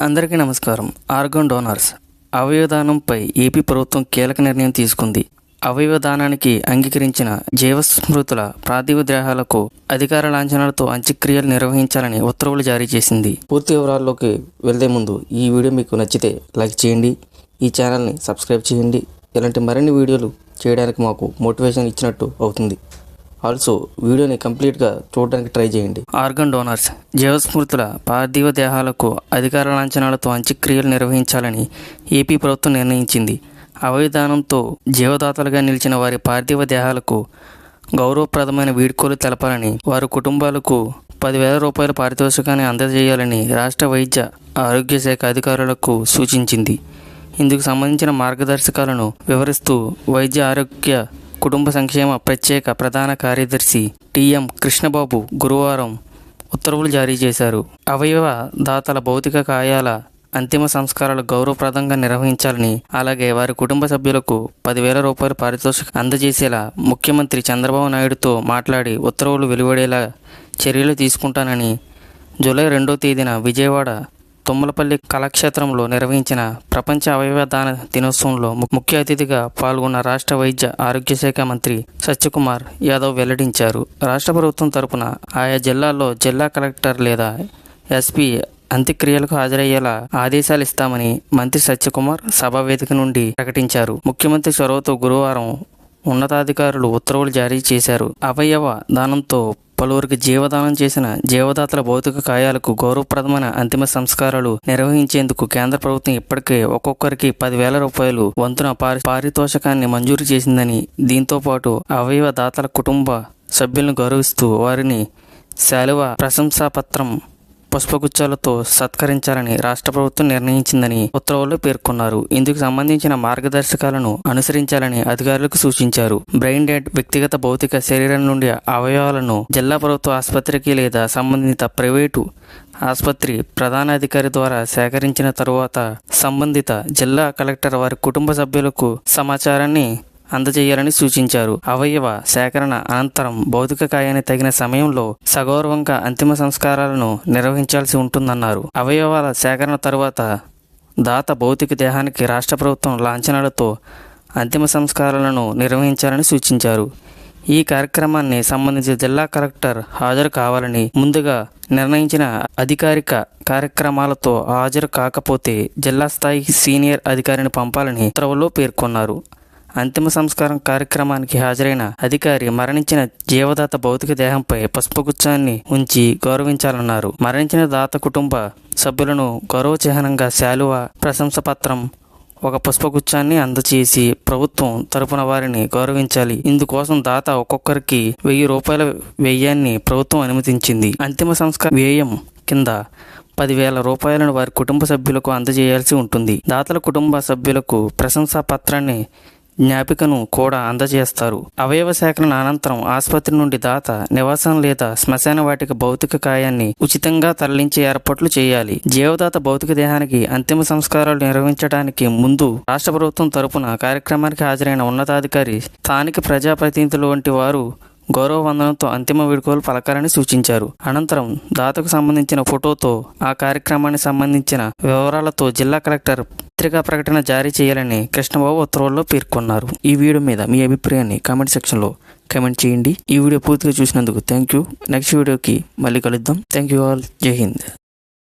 అందరికీ నమస్కారం. Organ donors. అవయవదానంపై AP ప్రభుత్వం కీలక నిర్ణయం తీసుకుంది. అవయవదానానికి అంగీకరించిన జీవస్మృతుల ప్రార్థివ దేహాలకు అధికార లాంఛనాలతో అంత్యక్రియలు నిర్వహించాలని ఉత్తర్వులు జారీ చేసింది. పూర్తి వివరాల్లోకి వెళ్ళే ముందు ఈ వీడియో మీకు నచ్చితే లైక్ చేయండి. ఈ ఛానల్ని సబ్స్క్రైబ్ చేయండి. ఇలాంటి మరిన్ని వీడియోలు చేయడానికి మాకు మోటివేషన్ ఇచ్చినట్టు అవుతుంది. ఆల్సో వీడియోని కంప్లీట్గా చూడడానికి ట్రై చేయండి. ఆర్గన్ డోనర్స్ జీవస్మృతుల పార్థివ దేహాలకు అధికార లాంఛనాలతో అంత్యక్రియలు నిర్వహించాలని ఏపీ ప్రభుత్వం నిర్ణయించింది. అవయదానంతో జీవదాతలుగా నిలిచిన వారి పార్థివ దేహాలకు గౌరవప్రదమైన వీడ్కోలు తెలపాలని వారి కుటుంబాలకు పదివేల రూపాయల పారితోషికాన్ని అందజేయాలని రాష్ట్ర వైద్య ఆరోగ్య శాఖ అధికారులకు సూచించింది. ఇందుకు సంబంధించిన మార్గదర్శకాలను వివరిస్తూ వైద్య ఆరోగ్య కుటుంబ సంక్షేమ ప్రత్యేక ప్రధాన కార్యదర్శి టిఎం కృష్ణబాబు గురువారం ఉత్తర్వులు జారీ చేశారు. అవయవ దాతల భౌతిక కాయాల అంతిమ సంస్కారాలు గౌరవప్రదంగా నిర్వహించాలని అలాగే వారి కుటుంబ సభ్యులకు పదివేల రూపాయల పారితోషిక అందజేసేలా ముఖ్యమంత్రి చంద్రబాబు నాయుడుతో మాట్లాడి ఉత్తర్వులు వెలువడేలా చర్యలు తీసుకుంటానని జూలై రెండో తేదీన విజయవాడ తుమ్మలపల్లి కళాక్షేత్రంలో నిర్వహించిన ప్రపంచ అవయవ దాన దినోత్సవంలో ముఖ్య అతిథిగా పాల్గొన్న రాష్ట్ర వైద్య ఆరోగ్య శాఖ మంత్రి సత్యకుమార్ యాదవ్ వెల్లడించారు. రాష్ట్ర ప్రభుత్వం తరపున ఆయా జిల్లాల్లో జిల్లా కలెక్టర్ లేదా ఎస్పీ అంత్యక్రియలకు హాజరయ్యేలా ఆదేశాలు ఇస్తామని మంత్రి సత్యకుమార్ సభా వేదిక నుండి ప్రకటించారు. ముఖ్యమంత్రి చొరవతో గురువారం ఉన్నతాధికారులు ఉత్తర్వులు జారీ చేశారు. అవయవ దానంతో పలువురికి జీవదానం చేసిన జీవదాతల భౌతిక కాయాలకు గౌరవప్రదమైన అంతిమ సంస్కారాలు నిర్వహించేందుకు కేంద్ర ప్రభుత్వం ఇప్పటికే ఒక్కొక్కరికి పదివేల రూపాయలు వంతున పారి పారితోషకాన్ని మంజూరు చేసిందని దీంతో పాటు అవయవ దాతల కుటుంబ సభ్యులను గౌరవిస్తూ వారిని శాలువ ప్రశంసాపత్రం పుష్పగుచ్చాలతో సత్కరించాలని రాష్ట్ర ప్రభుత్వం నిర్ణయించిందని ఉత్తర్వుల్లో పేర్కొన్నారు. ఇందుకు సంబంధించిన మార్గదర్శకాలను అనుసరించాలని అధికారులకు సూచించారు. బ్రెయిన్ డెడ్ వ్యక్తిగత భౌతిక శరీరం నుండి అవయవాలను జిల్లా ప్రభుత్వ ఆసుపత్రికి లేదా సంబంధిత ప్రైవేటు ఆసుపత్రి ప్రధానాధికారి ద్వారా సేకరించిన తరువాత సంబంధిత జిల్లా కలెక్టర్ వారి కుటుంబ సభ్యులకు సమాచారాన్ని అందజేయాలని సూచించారు. అవయవ సేకరణ అనంతరం భౌతిక కాయాన్ని తగిన సమయంలో సగౌరవంగా అంతిమ సంస్కారాలను నిర్వహించాల్సి ఉంటుందన్నారు. అవయవాల సేకరణ తరువాత దాత భౌతిక దేహానికి రాష్ట్ర ప్రభుత్వం లాంఛనాలతో అంతిమ సంస్కారాలను నిర్వహించాలని సూచించారు. ఈ కార్యక్రమాన్ని సంబంధించిన జిల్లా కలెక్టర్ హాజరు కావాలని ముందుగా నిర్ణయించిన అధికారిక కార్యక్రమాలతో హాజరు కాకపోతే జిల్లా స్థాయి సీనియర్ అధికారిని పంపాలని ఉత్తర్వుల్లో పేర్కొన్నారు. అంతిమ సంస్కారం కార్యక్రమానికి హాజరైన అధికారి మరణించిన జీవదాత భౌతిక దేహంపై పుష్పగుచ్చాన్ని ఉంచి గౌరవించాలన్నారు. మరణించిన దాత కుటుంబ సభ్యులను గౌరవ చిహ్నంగా శాలువ ప్రశంస పత్రం ఒక పుష్పగుచ్చాన్ని అందచేసి ప్రభుత్వం తరపున వారిని గౌరవించాలి. ఇందుకోసం దాత ఒక్కొక్కరికి వెయ్యి రూపాయల వ్యయాన్ని ప్రభుత్వం అనుమతించింది. అంతిమ సంస్కార వ్యయం కింద పదివేల రూపాయలను వారి కుటుంబ సభ్యులకు అందజేయాల్సి ఉంటుంది. దాతల కుటుంబ సభ్యులకు ప్రశంసా పత్రాన్ని జ్ఞాపికను కూడా అందజేస్తారు. అవయవ సేకరణ అనంతరం ఆసుపత్రి నుండి దాత నివాసం లేదా శ్మశాన వాటిక భౌతిక కాయాన్ని ఉచితంగా తరలించే ఏర్పాట్లు చేయాలి. జీవదాత భౌతిక దేహానికి అంతిమ సంస్కారాలు నిర్వహించడానికి ముందు రాష్ట్ర ప్రభుత్వం తరపున కార్యక్రమానికి హాజరైన ఉన్నతాధికారి స్థానిక ప్రజాప్రతినిధులు వంటి వారు గౌరవ వందనంతో అంతిమ వీడ్కోలు పలకాలని సూచించారు. అనంతరం దాతకు సంబంధించిన ఫోటోతో ఆ కార్యక్రమానికి సంబంధించిన వివరాలతో జిల్లా కలెక్టర్ పత్రికా ప్రకటన జారీ చేయాలని కృష్ణబాబు ఉత్తర్వుల్లో పేర్కొన్నారు. ఈ వీడియో మీద మీ అభిప్రాయాన్ని కామెంట్ సెక్షన్లో కామెంట్ చేయండి. ఈ వీడియో పూర్తిగా చూసినందుకు థ్యాంక్ యూ నెక్స్ట్ వీడియోకి మళ్ళీ కలుద్దాం. Thank you all. జై హింద్.